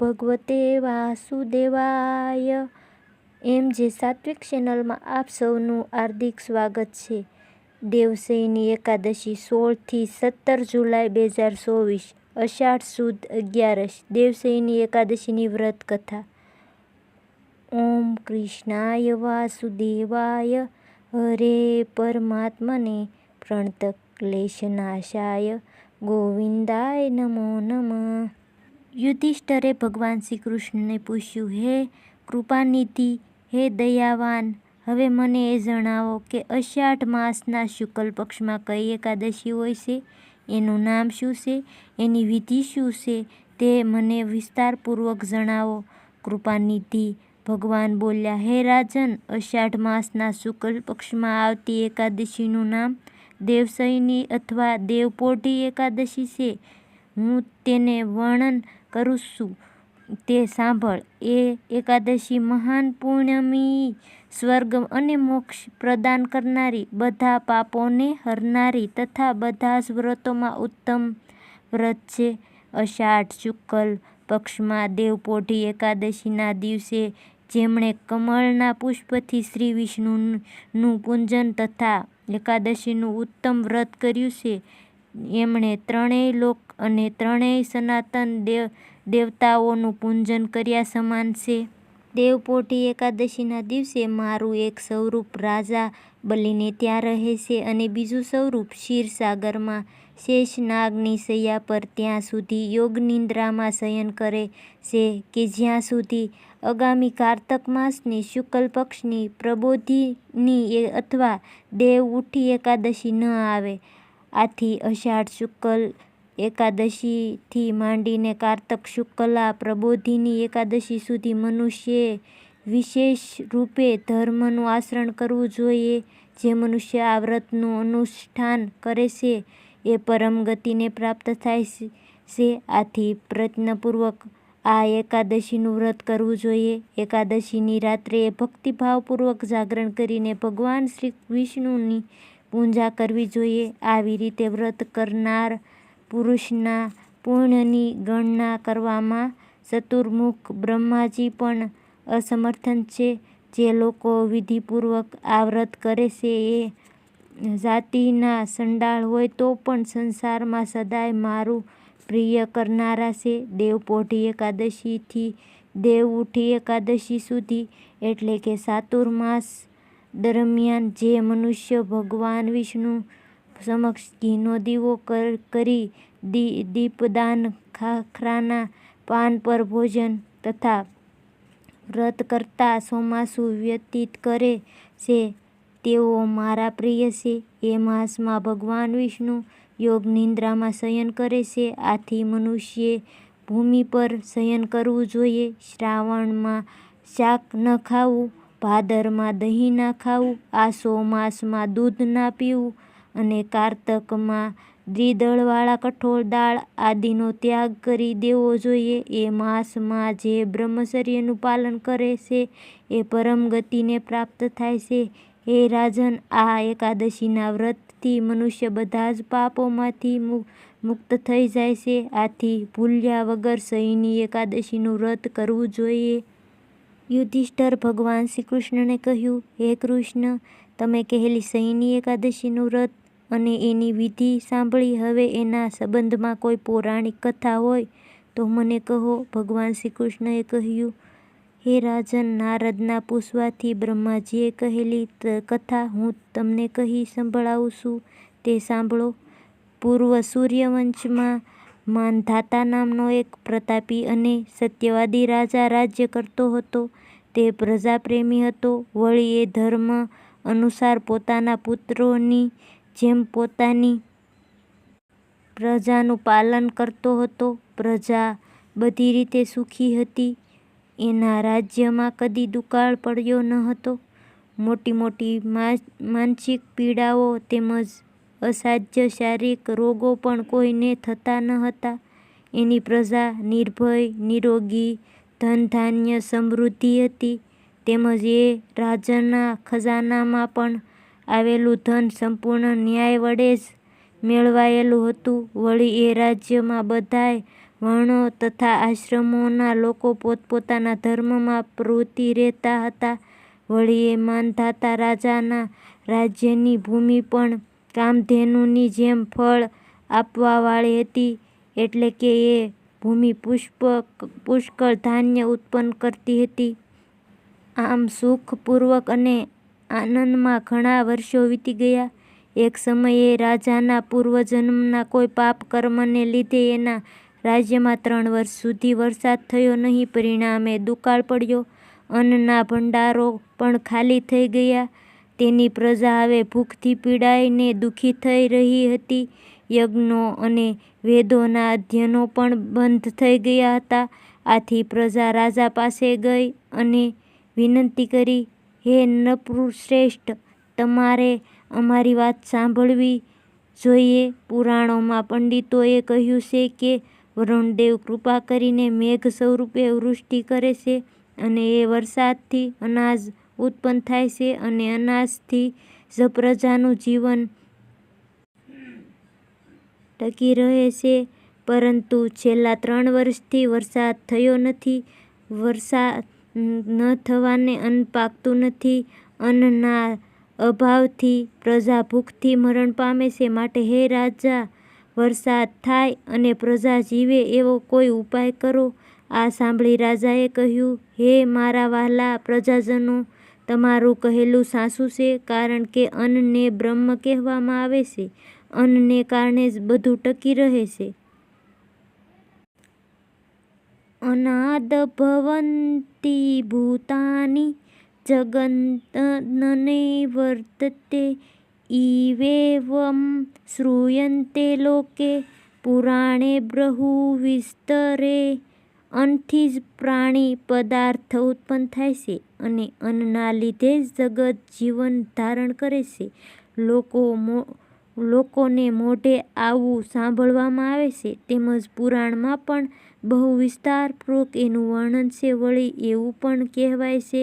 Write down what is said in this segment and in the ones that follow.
ભગવતે વાસુદેવાય. એમ જે સાત્વિક ચેનલમાં આપ સૌનું હાર્દિક સ્વાગત છે. દેવશયની એકાદશી સોળથી સત્તર જુલાઈ બે હજાર ચોવીસ, અષાઢ સુદ અગિયારસ, દેવસૈની એકાદશીની વ્રત કથા ઓમ કૃષ્ણાય વાસુદેવાય, હરે પરમાત્મને પ્રણત ક્લેશનાશાય, ગોવિંદાય નમો નમઃ. યુધિષ્ઠરે ભગવાન શ્રી કૃષ્ણને પૂછ્યું, હે કૃપાનિધિ, હે દયાવાન, હવે મને એ જણાવો કે અષાઢ માસના શુક્લ પક્ષમાં કઈ એકાદશી હોય છે? એનું નામ શું છે? એની વિધિ શું છે? તે મને વિસ્તારપૂર્વક જણાવો. કૃપાનિધિ ભગવાન બોલ્યા, હે રાજન, અષાઢ માસના શુક્લ પક્ષમાં આવતી એકાદશીનું નામ દેવસૈની અથવા દેવપોઢી એકાદશી છે. હું તેને વર્ણન કરું છું તે સાંભળ, એ એકાદશી મહાન પુણ્યમયી સ્વર્ગ અને મોક્ષ પ્રદાન કરનારી, બધા પાપોને હરનારી તથા બધા જ વ્રતોમાં ઉત્તમ વ્રત છે. અષાઢ શુક્લ પક્ષમાં દેવપોઢી એકાદશીના દિવસે જેમણે કમળના પુષ્પથી શ્રી વિષ્ણુનું પૂજન તથા એકાદશીનું ઉત્તમ વ્રત કર્યું છે, એમણે ત્રણેય લોક અને ત્રણેય સનાતન દેવ, દેવતાઓનું પૂજન કર્યા સમાન છે. દેવપોઢી એકાદશીના દિવસે મારું એક સ્વરૂપ રાજા બલીને ત્યાં રહે છે અને બીજું સ્વરૂપ ક્ષીરસાગરમાં શેષનાગની શૈયા પર ત્યાં સુધી યોગનિંદ્રામાં શયન કરે છે કે જ્યાં સુધી આગામી કારતક માસની શુક્લ પક્ષની પ્રબોધિની અથવા દેવ ઉઠી એકાદશી ન આવે. આથી અષાઢ શુક્લ એકાદશીથી માંડીને કારતક શુક્લા પ્રબોધિની એકાદશી સુધી મનુષ્યે વિશેષ રૂપે ધર્મનું આચરણ કરવું જોઈએ. જે મનુષ્ય આ વ્રતનું અનુષ્ઠાન કરે છે, એ પરમ ગતિને પ્રાપ્ત થાય છે. આથી પ્રયત્નપૂર્વક આ એકાદશીનું વ્રત કરવું જોઈએ. એકાદશીની રાત્રે ભક્તિભાવપૂર્વક જાગરણ કરીને ભગવાન શ્રી વિષ્ણુની પૂજા કરવી જોઈએ. આવી રીતે વ્રત કરનાર પુરુષના પુણ્યની ગણના કરવામાં ચતુર્મુખ બ્રહ્માજી પણ અસમર્થ છે. જે લોકો વિધિપૂર્વક આ વ્રત કરે છે એ જાતિના સંડાળ હોય તો પણ સંસારમાં સદાય મારું પ્રિય કરનારા છે. દેવપોઢી એકાદશીથી દેવઉઠી એકાદશી સુધી, એટલે કે ચાતુર્માસ દરમિયાન જે મનુષ્ય ભગવાન વિષ્ણુ સમક્ષ ઘીનો દીવો કરી દીપદાન ખાખરાના પાન પર ભોજન તથા વ્રત કરતા ચોમાસું વ્યતીત કરે છે. તેઓ મારા પ્રિય છે. એ માસમાં ભગવાન વિષ્ણુ યોગ નિંદ્રામાં શયન કરે છે. આથી મનુષ્યે ભૂમિ પર શયન કરવું જોઈએ. શ્રાવણમાં શાક ન ખાવું, ભાદરમાં દહીં ના ખાવું આસો માસમાં દૂધ ના પીવું અને કારતકમાં દ્વિદળવાળા કઠોળ દાળ આદિનો ત્યાગ કરી દેવો જોઈએ. એ માસમાં જે બ્રહ્મચર્યનું પાલન કરે છે, એ પરમ ગતિને પ્રાપ્ત થાય છે. હે રાજન, આ એકાદશીના વ્રતથી મનુષ્ય બધા જ પાપોમાંથી મુક્ત થઈ જાય છે. આથી ભૂલ્યા વગર શયની એકાદશીનું વ્રત કરવું જોઈએ. યુધિષ્ઠર ભગવાન શ્રી કૃષ્ણને કહ્યું, હે કૃષ્ણ, તમે કહેલી સૈની એકાદશીનું વ્રત અને એની વિધિ સાંભળી હવે એના સંબંધમાં કોઈ પૌરાણિક કથા હોય તો મને કહો. ભગવાન શ્રી કૃષ્ણએ કહ્યું, હે રાજન, નારદના પૂછવાથી બ્રહ્માજીએ કહેલી કથા હું તમને કહી સંભળાવું છું. તે સાંભળો. પૂર્વ સૂર્યવંશમાં માનધાતા નામનો એક પ્રતાપી અને સત્યવાદી રાજા રાજ્ય કરતો હતો. તે પ્રજાપ્રેમી હતો. વળી એ ધર્મ અનુસાર પોતાના પુત્રોની જેમ પોતાની પ્રજાનું પાલન કરતો હતો. પ્રજા બધી રીતે સુખી હતી. એના રાજ્યમાં કદી દુકાળ પડ્યો ન હતો. મોટી મોટી માનસિક પીડાઓ તેમજ અસાધ્ય શારીરિક રોગો પણ કોઈને થતા ન હતા. એની પ્રજા નિર્ભય, નિરોગી, ધનધાન્ય સમૃદ્ધિ હતી. તેમજ એ રાજાના ખજાનામાં પણ આવેલું ધન સંપૂર્ણ ન્યાય વડે જ મેળવાયેલું હતું. વળી એ રાજ્યમાં બધાય વર્ણો તથા આશ્રમોના લોકો પોતપોતાના ધર્મમાં પ્રવૃત્તિ રહેતા હતા. વળી એ માનધાતા રાજાના રાજ્યની ભૂમિ પણ કામધેનુની જેમ ફળ આપવાવાળી હતી, એટલે કે એ ભૂમિ પુષ્કળ ધાન્ય ઉત્પન્ન કરતી હતી. આમ સુખપૂર્વક અને આનંદમાં ઘણા વર્ષો વીતી ગયા. એક સમયે રાજાના પૂર્વજન્મના કોઈ પાપ કર્મને લીધે એના રાજ્યમાં ત્રણ વર્ષ સુધી વરસાદ થયો નહીં. પરિણામે દુકાળ પડ્યો. અન્નના ભંડારો પણ ખાલી થઈ ગયા. તેની પ્રજા હવે ભૂખથી પીડાઈને દુ:ખી થઈ રહી હતી. યજ્ઞો અને વેદોના અધ્યયનો પણ બંધ થઈ ગયા હતા. આથી પ્રજા રાજા પાસે ગઈ અને વિનંતી કરી, હે નૃપશ્રેષ્ઠ! તમારે અમારી વાત સાંભળવી જોઈએ. પુરાણોમાં પંડિતોએ કહ્યું છે કે વરુણદેવ કૃપા કરીને મેઘ સ્વરૂપે વૃષ્ટિ કરે છે અને એ વરસાદથી અનાજ ઉત્પન્ન થાય છે અને અનાજથી જ પ્રજાનું જીવન ટકી રહે છે. પરંતુ છેલ્લા ત્રણ વર્ષથી વરસાદ થયો નથી. વરસાદ ન થવાને અન્ન પાકતું નથી. અન્નના અભાવથી પ્રજા ભૂખથી મરણ પામે છે. માટે હે રાજા, વરસાદ થાય અને પ્રજા જીવે એવો કોઈ ઉપાય કરો. આ સાંભળી રાજાએ કહ્યું, હે મારા વહાલા પ્રજાજનો! તમારું કહેલું સાચું છે. કારણ કે અન્નને બ્રહ્મ કહેવામાં આવે છે. અન્નને કારણે જ બધું ટકી રહે છે. અન્નાદભવન્તિ ભૂતાનિ વર્તતે ઈવેવમ શ્રૂયંતે લોકે પુરાણે બહુવિસ્તરે. અન્નથી જ પ્રાણી પદાર્થ ઉત્પન્ન થાય છે અને અન્નના લીધે જ જગત જીવન ધારણ કરે છે. લોકો લોકોને મોઢે આવું સાંભળવામાં આવે છે. તેમજ પુરાણમાં પણ બહુ વિસ્તારપૂર્વક એનું વર્ણન છે. વળી એવું પણ કહેવાય છે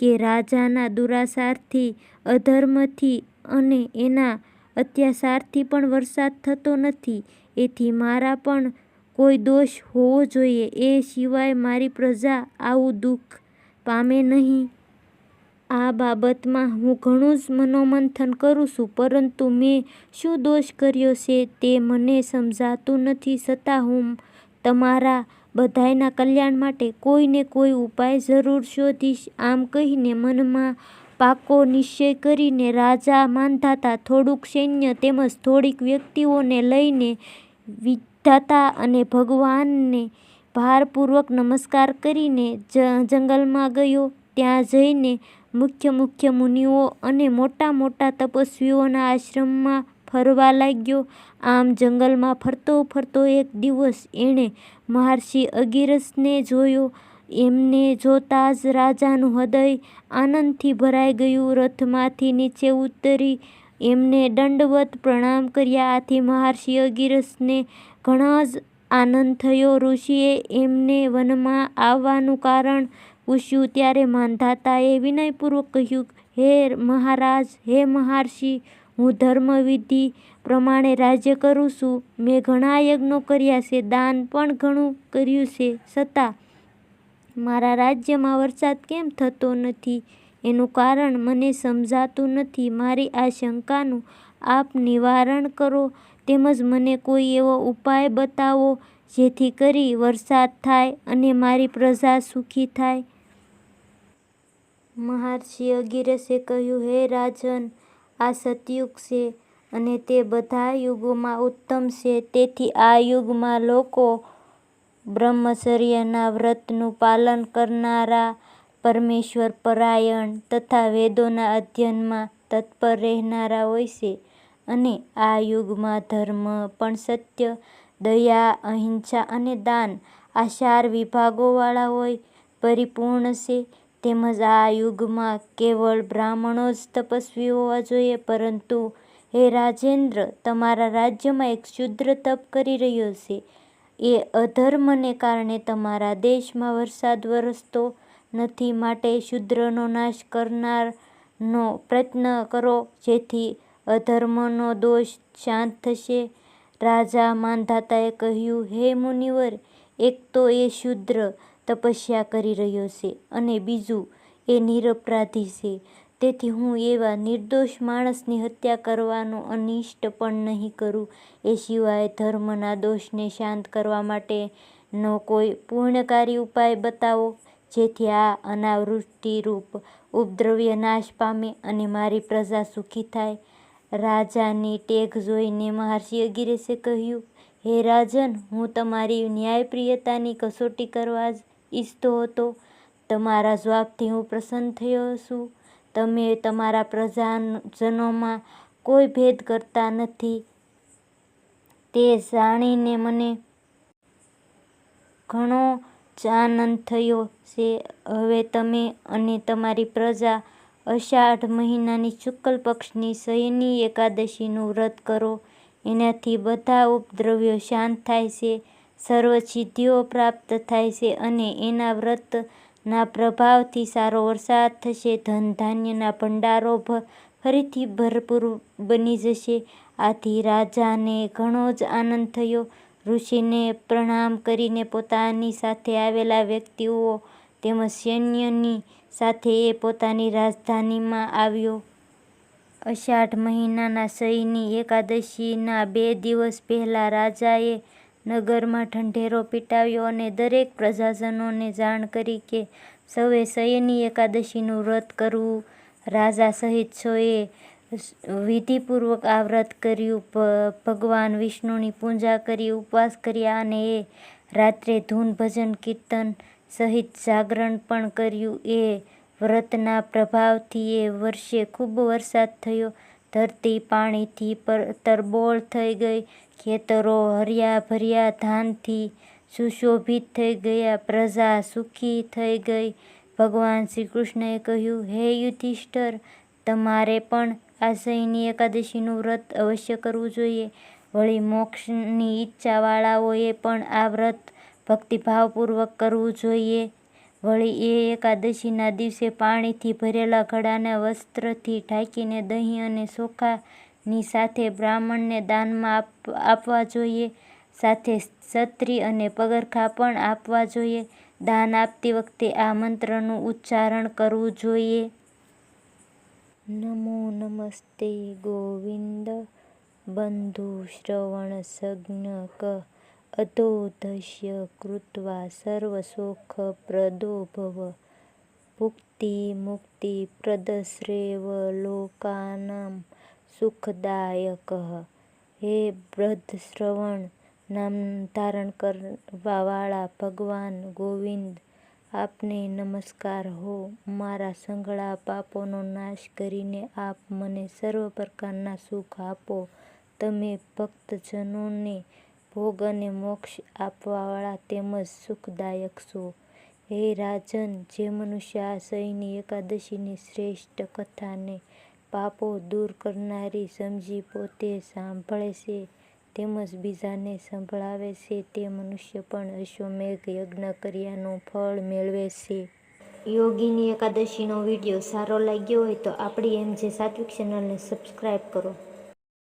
કે રાજાના દુરાસારથી, અધર્મથી અને એના અત્યાચારથી પણ વરસાદ થતો નથી. એથી મારા પણ કોઈ દોષ હોવો જોઈએ. એ સિવાય મારી પ્રજા આવું દુઃખ પામે નહીં. આ બાબતમાં હું ઘણું જ મનોમંથન કરું છું. પરંતુ મેં શું દોષ કર્યો છે તે મને સમજાતું નથી. છતાં હું તમારા બધાયના કલ્યાણ માટે કોઈને કોઈ ઉપાય જરૂર શોધીશ. આમ કહીને મનમાં પાકો નિશ્ચય કરીને રાજા માંધાતા થોડુંક સૈન્ય તેમજ થોડીક વ્યક્તિઓને લઈને વિધાતા અને ભગવાનને ભારપૂર્વક નમસ્કાર કરીને જંગલમાં ગયો. ત્યાં જઈને મુખ્ય મુખ્ય મુનિઓ અને મોટા મોટા તપસ્વીઓના આશ્રમમાં ફરવા લાગ્યો. આમ જંગલમાં ફરતો ફરતો એક દિવસ એણે મહર્ષિ અગિરસને જોયો. એમને જોતાં જ રાજાનું હૃદય આનંદથી ભરાઈ ગયું. રથમાંથી નીચે ઉતરી એમને દંડવત પ્રણામ કર્યા. આથી મહર્ષિ અંગિરસને ઘણો જ આનંદ થયો. ઋષિએ એમને વનમાં આવવાનું કારણ પૂછ્યું ત્યારે માંધાતાએ વિનયપૂર્વક કહ્યું, હે મહારાજ! હે મહર્ષિ! હું ધર્મવિધિ પ્રમાણે રાજ્ય કરું છું. મેં ઘણા યજ્ઞો કર્યા છે. દાન પણ ઘણું કર્યું છે. છતાં મારા રાજ્યમાં વરસાદ કેમ થતો નથી એનું કારણ મને સમજાતું નથી. મારી આ શંકાનું આપ નિવારણ કરો. તેમજ મને કોઈ એવો ઉપાય બતાવો જેથી કરી વરસાદ થાય અને મારી પ્રજા સુખી થાય. મહર્ષિ અગિરસે કહ્યું, હે રાજન! આ સતયુગ છે અને તે બધા યુગોમાં ઉત્તમ છે. તેથી આ યુગમાં લોકો બ્રહ્મચર્યના વ્રતનું પાલન કરનારા, પરમેશ્વર પરાયણ તથા વેદોના અધ્યયનમાં તત્પર રહેનારા હોય છે. અને આ યુગમાં ધર્મ પણ સત્ય, દયા, અહિંસા અને દાન આ ચાર વિભાગોવાળા પરિપૂર્ણ છે. તેમજ આ યુગમાં કેવળ બ્રાહ્મણો જ તપસ્વી હોવા જોઈએ. પરંતુ હે રાજેન્દ્ર! તમારા રાજ્યમાં એક શૂદ્ર તપ કરી રહ્યો છે. એ અધર્મને કારણે તમારા દેશમાં વરસાદ વરસતો નથી. માટે શૂદ્રનો નાશ કરનારનો પ્રયત્ન કરો જેથી અધર્મનો દોષ શાંત થશે. રાજા માંધાતાએ કહ્યું, હે મુનિવર, એક તો એ શુદ્ર તપસ્યા કરી રહ્યો છે અને બીજું એ નિરપરાધી છે. તેથી હું એવા નિર્દોષ માણસની હત્યા કરવાનો અનિષ્ટ પણ નહીં કરું. એ સિવાય ધર્મના દોષને શાંત કરવા માટેનો કોઈ પૂર્ણકારી ઉપાય બતાવો, જેથી આ અનાવૃષ્ટિરૂપ ઉપદ્રવ્ય નાશ પામે અને મારી પ્રજા સુખી થાય. રાજાની ટેક જોઈને મહર્ષિ અગિરેશે કહ્યું, હે રાજન, હું તમારી ન્યાયપ્રિયતાની કસોટી કરવા જ ઈચ્છતો હતો. તમારા જવાબથી હું પ્રસન્ન થયો છું. તમે તમારા પ્રજાજનોમાં કોઈ ભેદ કરતા નથી તે જાણીને મને ઘણો આનંદ થયો છે. હવે તમે અને તમારી પ્રજા અષાઢ મહિનાની શુક્લ પક્ષની શયની એકાદશીનું વ્રત કરો. એનાથી બધા ઉપદ્રવ્યો શાંત થાય છે, સર્વસિદ્ધિઓ પ્રાપ્ત થાય છે અને એના વ્રતના પ્રભાવથી સારો વરસાદ થશે, ધન-ધાન્યના ભંડારો ફરીથી ભરપૂર બની જશે. આથી રાજાને ઘણો જ આનંદ થયો. ઋષિને પ્રણામ કરીને પોતાની સાથે આવેલા વ્યક્તિઓ તેમજ સૈન્યની સાથે એ પોતાની રાજધાનીમાં આવ્યો. અષાઢ મહિનાના શયની એકાદશીના બે દિવસ પહેલાં રાજાએ નગરમાં ઢંઢેરો પીટાવ્યો અને દરેક પ્રજાજનોને જાણ કરી કે સૌએ શયની એકાદશીનું વ્રત કરવું. રાજા સહિત સૌએ વિધિપૂર્વક આ વ્રત કર્યું. ભગવાન વિષ્ણુની પૂજા કરી, ઉપવાસ કર્યા અને એ રાત્રે ધૂન, ભજન, કીર્તન સહિત જાગરણ પણ કર્યું. એ વ્રતના પ્રભાવથી એ વર્ષે ખૂબ વરસાદ થયો. ધરતી પાણીથી પર તરબોળ થઈ ગઈ. ખેતરો હર્યા-ભર્યા, ધાનથી સુશોભિત થઈ ગયા પ્રજા સુખી થઈ ગઈ. ભગવાન શ્રી કૃષ્ણએ કહ્યું, હે યુધિષ્ઠર તમારે પણ આ શયની એકાદશીનું વ્રત અવશ્ય કરવું જોઈએ. વળી મોક્ષની ઈચ્છાવાળાઓએ પણ આ વ્રત ભક્તિભાવપૂર્વક કરવું જોઈએ. વળી એ એકાદશીના દિવસે પાણીથી ભરેલા ઘડાને વસ્ત્રથી ઢાંકીને દહીં અને ચોખાની સાથે બ્રાહ્મણને દાનમાં આપવા જોઈએ. સાથે છત્રી અને પગરખા પણ આપવા જોઈએ. દાન આપતી વખતે આ મંત્રનું ઉચ્ચારણ કરવું જોઈએ. નમો નમસ્તે ગોવિંદ બંધુ શ્રવણ સજ્ઞ બંધુશ્રવણસંજ્ઞક અધોધસ્ય કૃત્વા સર્વશોકપ્રદો ભવ. ભુક્તિમુક્તિપ્રદસ્સર્વ લોકાનાં સુખદાયકઃ. હે બદ્ધશ્રવણ નામ ધારણ કરવાવાળા ભગવાન ગોવિંદ, આપને નમસ્કાર હો. મારા સંગળા પાપોનો નાશ કરીને આપ મને સર્વ પ્રકારના સુખ આપો. તમે ભક્તજનોને ભોગ અને મોક્ષ આપવાવાળા તેમજ સુખદાયક છો. હે રાજન, જે મનુષ્ય આ સહીની એકાદશીની શ્રેષ્ઠ કથાને પાપો દૂર કરનારી સમજી પોતે સાંભળે છે તેમજ બીજાને સંભળાવે છે તે મનુષ્ય પણ અશ્વમેઘ યજ્ઞ કર્યાનું ફળ મેળવે છે. યોગીની એકાદશીનો વીડિયો સારો લાગ્યો હોય તો આપણી એમ જે સાત્વિક ચેનલને સબસ્ક્રાઈબ કરો.